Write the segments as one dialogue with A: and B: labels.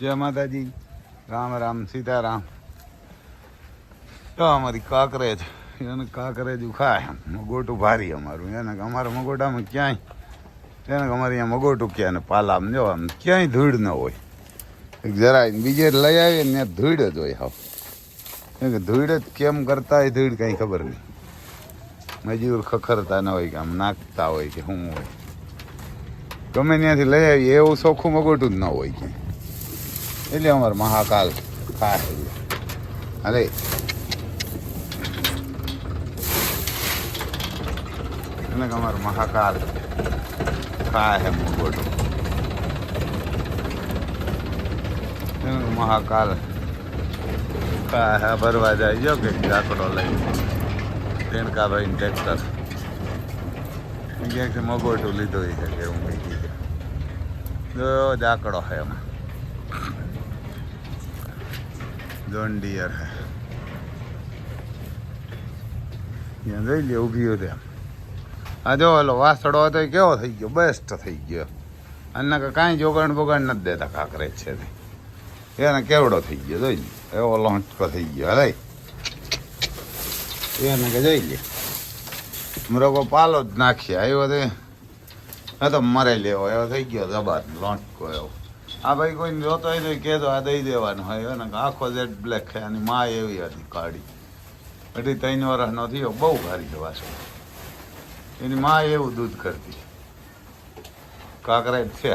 A: જય માતાજી. રામ રામ, સીતારામ. તો અમારી કાંકરેજ, એને કાંકરેજ ખાય મગોટું ભારી અમારું. એને અમારા મગોટામાં ક્યાંય, એને અમારે અહીંયા મગોટું ક્યાં ને પાલામ. જો આમ ક્યાંય ધૂળ ન હોય. જરાય બીજે લઈ આવીએ ને ધૂળ જ હોય હાવ. કે ધૂળ જ કેમ કરતા હોય ધૂળ કંઈ ખબર નહીં. મજૂર ખખરતા ન હોય કે આમ નાખતા હોય કે શું હોય. ગમે ત્યાંથી લઈ આવીએ, એવું ચોખ્ખું મગોટું જ ન હોય ક્યાંય. એટલે અમારે મહાકાલ ખાસ અરે એને અમારે મહાકાલ કા હે મોટો મહાકાલ કા હે ભરવા જાય જો કે જાકડો લઈ રેણકાભાઈ ટ્રેક્ટર ક્યાંક મગોટું લીધો છે કે હું કંઈ જો જાકડો હે એમાં. જોન ડિયર હે ત્યાં જોઈ લે ઊભી હોય ત્યાં આ જો ઓલો વાસડો હતો એ કેવો થઈ ગયો બેસ્ટ થઈ ગયો અને કાંઈ જોગાણ બોગાણ નથી દેતા કાંકરે છે એને કેવડો થઈ ગયો જોઈ લે એવો લોંચકો થઈ ગયો અરે એને કે જોઈ લે મૃગો પાલો જ નાખ્યા આવ્યો તે હા તો મરે લેવો એવો થઈ ગયો જબાર લોંચકો એવો આ ભાઈ કોઈ જોતો હોય તો કહેતો આ દઈ દેવાનું. હોય એને આખો જેટ બ્લેક છે અને માં એવી હતી કાળી. એટલે ત્રણ વર્ષનો થયો, બહુ ભારી જવાશે એની માં એવું દૂધ કરતી. કાકરાટ છે.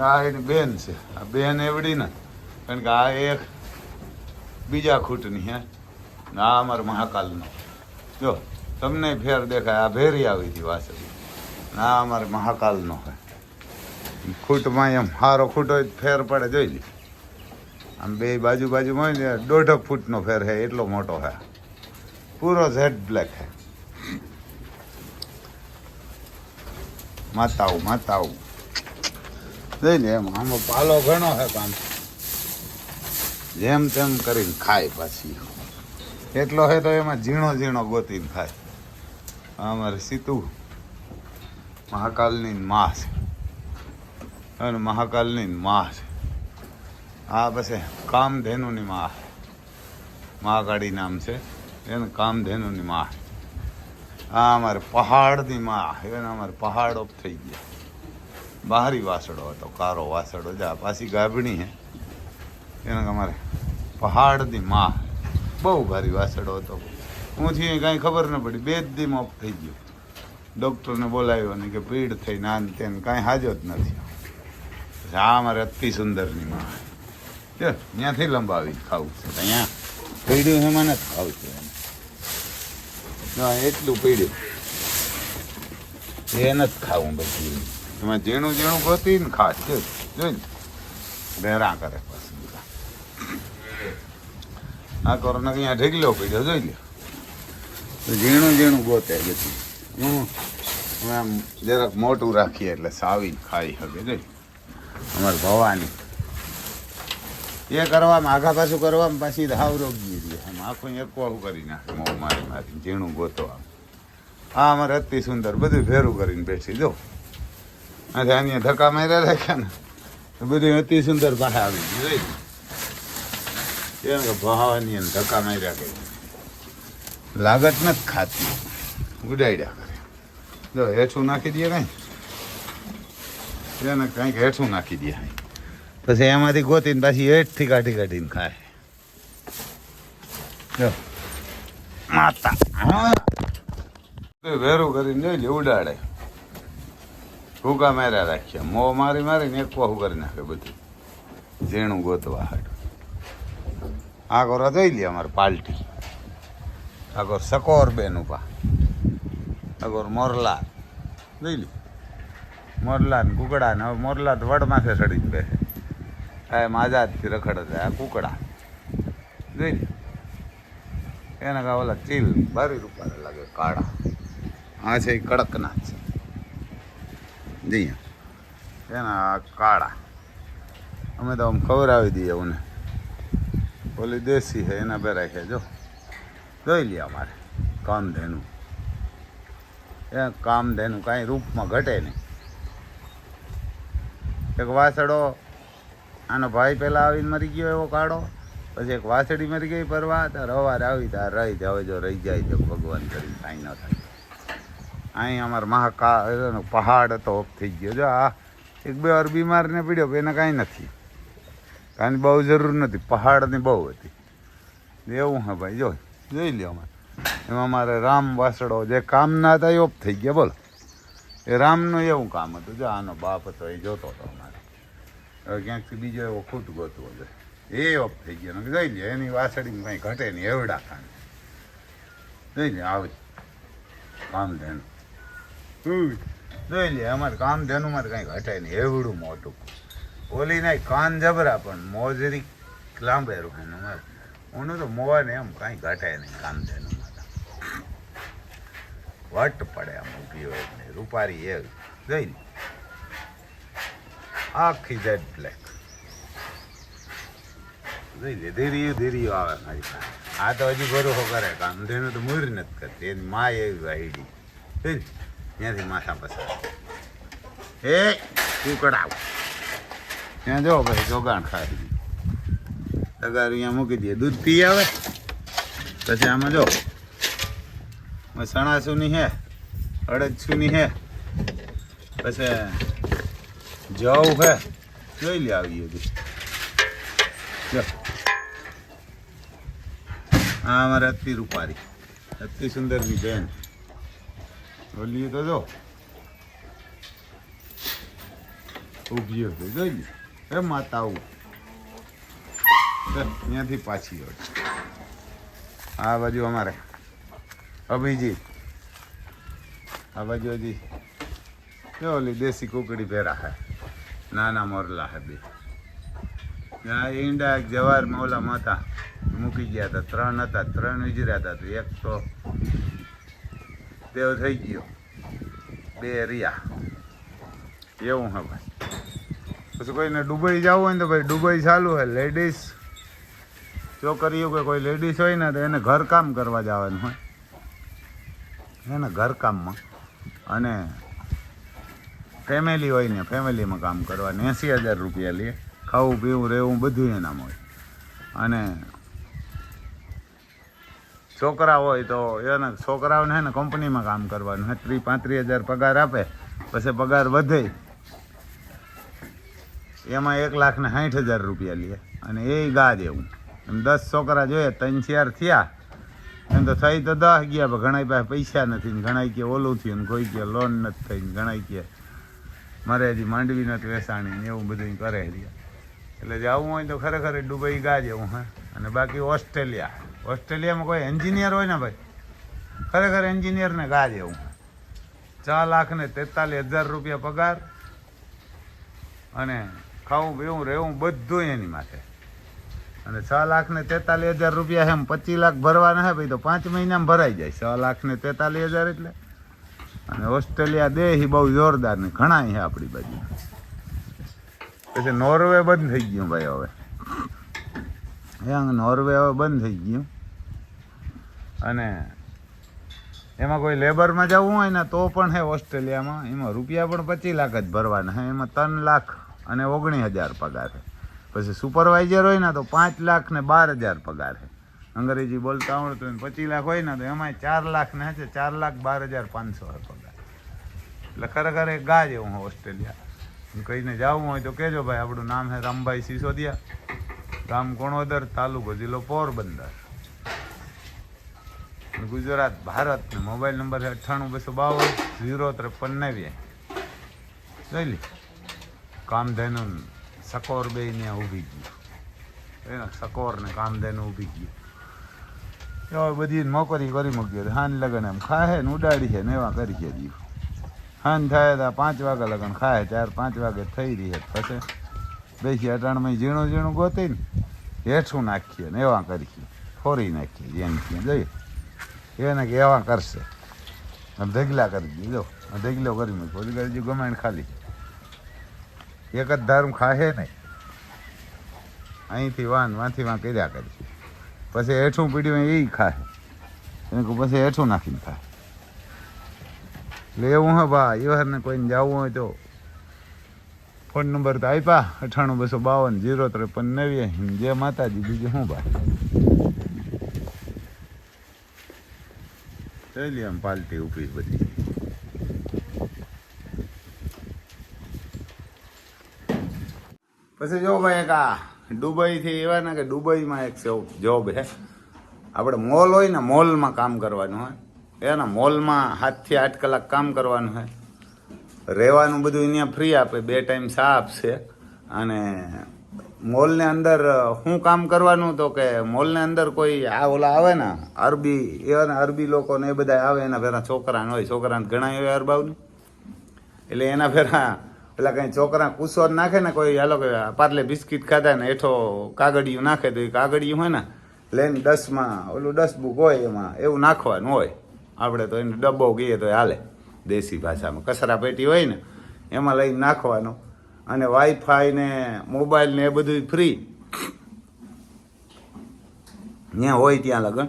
A: આ એની બેન છે. આ બેન એવડી ને, કારણ કે આ એક બીજા ખૂટની હે. ને આ અમાર મહાકાલનો. જો, તમને ફેર દેખાય, આ ભેરી આવી હતી વાસળી ના અમારે મહાકાલનો હે. ખૂટમાં એમ હારો ખૂટો હોય ફેર પડે, જોઈ લે. આમ બે બાજુ બાજુમાં હોય ને, દોઢ ફૂટનો ફેર છે એટલો મોટો છે પૂરો ઝેડ બ્લેક છે માતાઓ માતાઓ. જોઈ લે એમ, આમાં પાલો ઘણો છે કામ જેમ તેમ કરીને ખાય પાછી. એટલો છે તો એમાં ઝીણો ઝીણો ગોતીને ખાય. અમારે સીતુ મહાકાલની માં છે અને મહાકાલની મા છે. આ પછી કામધેનુની મા મહાકાળી નામ છે. એને કામધેનુની મા આ અમારે પહાડની મા એને અમારે પહાડ ઓફ થઈ ગયા. બહારી વાસડો હતો, કારો વાસડો. જા, પાછી ગાભણી હે. એને અમારે પહાડની મા બહુ ભારી વાસડો હતો. ઊંચી કાંઈ ખબર ન પડી. બે જ દી ઓફ થઈ ગયો. ડૉક્ટરને બોલાવ્યો ને કે પીડ થઈ નાન તેને કાંઈ હાજો જ નથી. આ અમારે અતિ સુંદરની માં ત્યાંથી લંબાવી ખાવું છે અહીંયા પીડ્યું છે મને ખાવું છે. એટલું પીડ્યું એ નથી ખાવું બધું. તમે ઝીણું ઝીણું ગોતી ને ખાસ જો, જોઈ ને ભેરા કરે પાછું. આ કોરોના અહીંયા ઢીગલો પીડ્યો જોઈ લ્યો ઝીણું ઝીણું ગોતે બધું. હું આમ જરાક મોટું રાખીએ એટલે સાવી ખાઈ શકે જોઈ અમારે ભવાની. એ કરવામાં, આઘા પાછું કરવામાં પાછી હાવ રોગી આમ આખું એકવાહું કરી નાખે મોં મારી મારી ઝીણું ગોતો આમ. આ અમારે અતિ સુંદર, બધું ભેરું કરીને બેસી જો. આજે આની ધક્કા માર્યા રાખ્યા ને બધું અતિ સુંદર પાસે આવી ગયું, જોઈ એમ કે ભવાની એને ધક્કા માર્યા કરી. લાગત નથી ખાતી. ઉડાડ્યા કરે. જો, હેઠું નાખી દઈએ કાંઈ એને કંઈક હેઠું નાખી દે પછી એમાંથી ગોતીને પાછી હેઠથી કાઢી કાઢીને ખાય. જો. માતા. વેરું કરીને જોઈ ઉડાડે. ભૂકા માર્યા રાખ્યા મો મારી મારીને એક વાહું કરી નાખે બધું. ઝીણું ગોતવા હાડ આ કોરો જોઈ લે અમારે પાલટી. આગળ સકોર બેન ઉપા આગોર મોરલા. જોઈ લે. મોરલા ને કુકડા ને હવે મોરલા તો વડ માથે ચડીને બેસે. માજા આઝાદથી રખડે છે આ કુકડા. જોઈ એના કા ઓલા ચીલ બારી રૂપાને લાગે કાળા. આ છે એ કડકનાથ છે. જઈએ એના કાળા. અમે તો આમ ખવડાવી દઈએ ઓને ઓલી દેશી છે, એના બે છે, જો. જોઈ લે અમારે. કામધેનું. એ કામધેનું કાંઈ રૂપમાં ઘટે નહીં. એક વાસડો, આનો ભાઈ પહેલાં આવીને મરી ગયો એવો કાઢો પછી એક વાસડી મરી ગઈ પરવા તાર રવાર આવી ત્યાં રહી જાય, હવે જો રહી જાય તો ભગવાન કરી, કાંઈ ન થાય. અહીં અમારા મહાકા પહાડ હતો થઈ ગયો. જો આ એક બે વાર બીમારને પીડ્યો એને કાંઈ નથી. કાંઈ બહુ જરૂર નથી, પહાડની બહુ હતી. એવું હા ભાઈ જો જોઈ લ્યો અમારે. એમાં મારે રામ વાસડો, જે કામના હતા એ ઓફ થઈ ગયા, બોલો. એ રામનું એવું કામ હતું, જો આનો બાપ હતો, એ જોતો હતો અમારે. હવે ક્યાંકથી બીજો એવો ખૂટ ગોતવો છે. એ ઓફ થઈ ગયો. જોઈ લે, એની વાસળીમાં કંઈ ઘટે નહીં, એવડા ખાને જોઈ લે, આવે કામધેનું. હમ. જોઈ લે, અમારે કામધેનું મારે કંઈ ઘટે નહીં, એવડું મોટું. ઓલી નહીં કાન જબરા, પણ મોજરી લાંબેરું હે ને અમારે. ઓનું તો મોવા ને એમ કાંઈ ઘટે નહીં કામધેનું વટ પડે આમ ઊભી હોય રૂપારી એ. જોઈ લે. આખી જેડ બ્લેક લે ધીરીયું ધીરીયું આવે મારી પાસે. આ તો હજી ભરોસો કરે કામ તેનું તો મૂર નથી કરતી. એની મા એવી વાહીડી ત્યાંથી માથા પસાર. એ કુકડાવ ત્યાં જો ભાઈ, જોગાણ ખાઈ તગાર અહીંયા મૂકી દઈએ. દૂધ પી આવે? પછી આમાં જો. સણાસુની હે, અડદસુની હે. પછી જવ હે જોઈ લે આવી બધી જો આ અમારે અતિ રૂપારી અતિ સુંદરની બેન બોલીએ તો જો ઊભી હતી જોઈ લે એ માતા આવું ત્યાંથી પાછી હોય આ બાજુ અમારે અભિજીત આ બાજુ હજી જો ઓલી દેશી કુકડી પહેરા હે નાના મોરલા હબી ત્યાં ઈંડા એક જવારમાં ઓલા હતા. મૂકી ગયા હતા. ત્રણ હતા. ત્રણ વિજર્યા હતા. તો એક તો દેવ થઈ ગયો. બે રિયા. એવું હે પછી કોઈને દુબઈ જવું હોય ને તો ભાઈ દુબઈ ચાલુ હોય લેડીઝ છોકરીઓ કે કોઈ લેડીઝ હોય ને તો એને ઘરકામ કરવા જવાનું હોય. એને ઘરકામમાં. અને ફેમિલી હોય ને, ફેમિલીમાં કામ કરવાનું એંસી હજાર રૂપિયા લે. ખાવું, પીવું, રહેવું બધું એનામાં હોય. અને છોકરા હોય તો એને, છોકરાઓને હે ને કંપનીમાં કામ કરવાનું હે. ત્રીસ પાંત્રીસ હજાર પગાર આપે, પછી પગાર વધે. એમાં એક લાખ ને સાઠ હજાર રૂપિયા લે. અને એ ગા દેવું. એમ દસ છોકરા જોઈએ, ત્રણ ચાર થયા. એમ તો થઈ તો દસ ગયા, પણ ઘણા પાસે પૈસા નથી ને ઘણા કે ઓલું થયું ને કોઈ કે લોન નથી થઈ ને ઘણા કે મારે હજી માંડવી નથી વેસાણી ને એવું બધું કરે રહ્યા એટલે જવું હોય તો ખરેખર દુબઈ ગા જેવું, હા. અને બાકી ઓસ્ટ્રેલિયા. ઓસ્ટ્રેલિયામાં કોઈ એન્જિનિયર હોય ને ભાઈ? ખરેખર એન્જિનિયરને ગા જેવું ચાર લાખ ને તેતાલીસ હજાર રૂપિયા પગાર અને ખાવું, પીવું, રહેવું બધું એની માથે. અને છ લાખ ને તેતાલીસ હજાર રૂપિયા એમ પચીસ લાખ ભરવાના હે ભાઈ, તો પાંચ મહિનામાં ભરાઈ જાય. છ લાખ ને તેતાલીસ હજાર એટલે અને ઓસ્ટ્રેલિયા દેહ બહુ જોરદાર ને ઘણા છે આપણી બાજુ. પછી નોર્વે બંધ થઈ ગયું ભાઈ હવે. એ નોર્વે હવે બંધ થઈ ગયું. અને એમાં કોઈ લેબરમાં જવું હોય ને તો પણ હે ઓસ્ટ્રેલિયામાં. એમાં રૂપિયા પણ પચીસ લાખ જ ભરવાના હે. એમાં ત્રણ લાખ અને ઓગણીસ હજાર પગાર છે પછી સુપરવાઇઝર હોય ને તો પાંચ લાખ ને બાર હજાર પગાર છે અંગ્રેજી બોલતા આવડતું હોય પચીસ લાખ હોય ને તો એમાં ચાર લાખ ને છે ચાર લાખ બાર હજાર પાંચસો પગાર. એટલે ખરેખર એક ગા જેવું હું ઓસ્ટ્રેલિયા. કહીને જવું હોય તો કહેજો ભાઈ, આપણું નામ છે રામભાઈ સિસોદિયા. ગામ કોણોદર, તાલુકો જિલ્લો પોરબંદર. ગુજરાત, ભારત મોબાઈલ નંબર છે અઠ્ઠાણું, બસો બાવન, ઝીરો ત્રેપન નેવ્યા જોઈ લી કામધેનું સકોર બે ત્યાં ઊભી ગયું. સકોર ને કામધેનું ઊભી ગયું. એવા બધી નોકરી કરી મૂકી હાન લગન એમ. ખાહે ને ઉડાડી છે ને એવા કરી છે જીવ હાન થાય તો પાંચ વાગે લગન ખાય, ચાર પાંચ વાગે થઈ રહી પછી બેસી અટાણમાં ઝીણું ઝીણું ગોતી ને હેઠું નાખીએ ને એવા કરીએ. ફોરી નાખીએ જેમ ત્યાં જોઈએ એને કે એવા કરશે. ઢગલા કરી દીધો ઢગલો કરી મૂક્યો. ઓલી કરી ગમાણ ખાલી. એક જ ધર્મ ખાહે નહીં. અહીંથી વાન, વાંથી વાં કર્યા કરી પછી હેઠું પીડ્યું એ ખાહે. એને પછી હેઠું નાખીને ખાય એટલે હા ભાઈ ભા ને કોઈને જવું હોય તો ફોન નંબર તો આપ્યા અઠાણું બસો બાવન, જીરો ત્રેપન નેવ્યાસી જય માતાજી, બીજું શું ભાઈ? જોઈ આમ પાલટી ઊભી બધી. પછી જો ભાઈ એક આ દુબઈથી એવા ને કે દુબઈમાં એક જોબ છે આપણે મોલ હોય ને મોલમાં કામ કરવાનું હોય. એના મોલમાં હાથથી આઠ કલાક કામ કરવાનું હોય. રહેવાનું બધું અહીંયા ફ્રી આપે, બે ટાઈમ ચા આપશે અને મોલને અંદર શું કામ કરવાનું તો કે મોલને અંદર કોઈ આ ઓલા આવે ને, અરબી એવા અરબી લોકોને એ બધા આવે, એના ફેરા છોકરાને હોય. છોકરાને ઘણા એવા અરબાવને. એટલે એના ફેરા પેલા કંઈ છોકરા કુસો નાખે ને કોઈ, હાલો કે પાર્લે બિસ્કિટ ખાધા ને એઠો કાગળિયું નાખે તો એ કાગળિયું હોય ને, લઈને દસમાં, ઓલું દસ બુક હોય એમાં, એવું નાખવાનું હોય. આપણે તો એને ડબ્બો કહીએ તો હાલે, દેશી ભાષામાં. કચરા પેટી હોય ને, એમાં લઈને નાખવાનો. અને વાઈફાઈ ને મોબાઈલ ને એ બધું ફ્રી ત્યાં હોય ત્યાં લગન.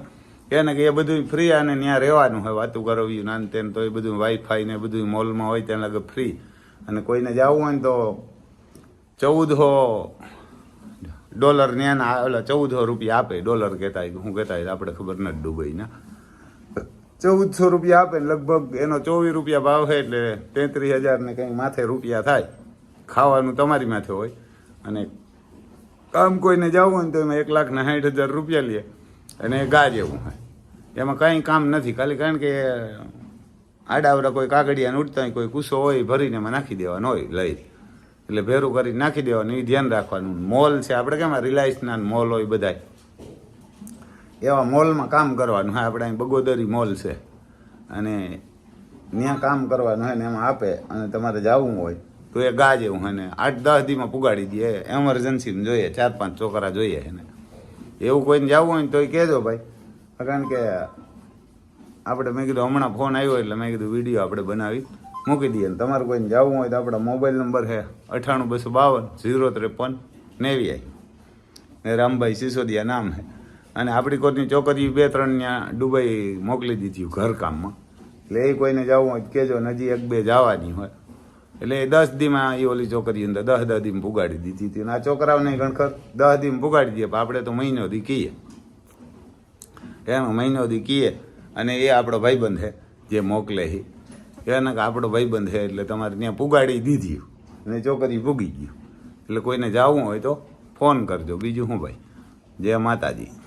A: એને કે એ બધું ફ્રી અને ત્યાં રહેવાનું હોય, વાતું કરવી નાન તેન તો એ બધું વાઈફાઈ ને બધું મોલમાં હોય ત્યાં લગન ફ્રી અને કોઈને જવું હોય ને તો ચૌદસો ડોલર ને ઓલા ચૌદસો રૂપિયા આપે. ડોલર કહેતા હોય હું કહેતા હોય, આપણે ખબર નથી દુબઈના ચૌદસો રૂપિયા આપે લગભગ એનો ચોવીસ રૂપિયા ભાવ છે એટલે તેત્રીસ હજાર ને કંઈ માથે રૂપિયા થાય. ખાવાનું તમારી માથે હોય. અને કામ કોઈને જવું હોય ને તો એમાં એક લાખ ને સાઠ હજાર રૂપિયા લે. અને ગા જેવું હોય. એમાં કંઈ કામ નથી. ખાલી કારણ કે આડાવડા કોઈ કાગડિયા ઉઠતા હોય, કોઈ કુસો હોય ભરીને એમાં નાખી દેવાનો હોય, લઈ. એટલે ભેરું કરી નાખી દેવાનું. એ ધ્યાન રાખવાનું. મોલ છે. આપણે કેમ રિલાયન્સના મોલ હોય બધાય. એવા મોલમાં કામ કરવાનું હા આપણે અહીં બગોદરી મોલ છે. અને ત્યાં કામ કરવાનું હોય ને એમાં આપે અને તમારે જવું હોય તો એ ગા જેવું હોય ને આઠ દસ દીમાં પુગાડી દે. એમરજન્સીમાં જોઈએ. ચાર પાંચ છોકરા જોઈએ એને. એવું કોઈને જવું હોય ને તો કહેજો ભાઈ. કારણ કે આપણે મેં કીધું હમણાં ફોન આવ્યો એટલે મેં કીધું વીડિયો આપણે બનાવી મૂકી દઈએ. તમારે કોઈને જવું હોય તો આપણા મોબાઈલ નંબર છે અઠ્ઠાણું બસો બાવન, ઝીરો ત્રેપન નેવ્યાઈ ને રામભાઈ સિસોદિયા નામ છે. અને આપણી કોઈની ચોકરી બે ત્રણ ત્યાં દુબઈ મોકલી દીધી ઘરકામમાં. એટલે એ કોઈને જવું હોય કહેજો નજી એક બે જવાની હોય. એટલે એ દસ દીમાં એ ઓલી ચોકરી અંદર દસ દસ દીમાં પુગાડી દીધી હતી. અને આ છોકરાઓને ગણખર દસ દીમાં પુગાડી દઈએ પણ આપણે તો મહિનો દી કહીએ એનો મહિનો દી કહીએ અને એ આપણો ભાઈબંધ છે જે મોકલે છે એને કે આપણો ભાઈબંધ છે એટલે તમારે ત્યાં પુગાડી દીધી અને છોકરી પૂગી ગયું. એટલે કોઈને જવું હોય તો ફોન કરજો. બીજું શું ભાઈ? જય માતાજી.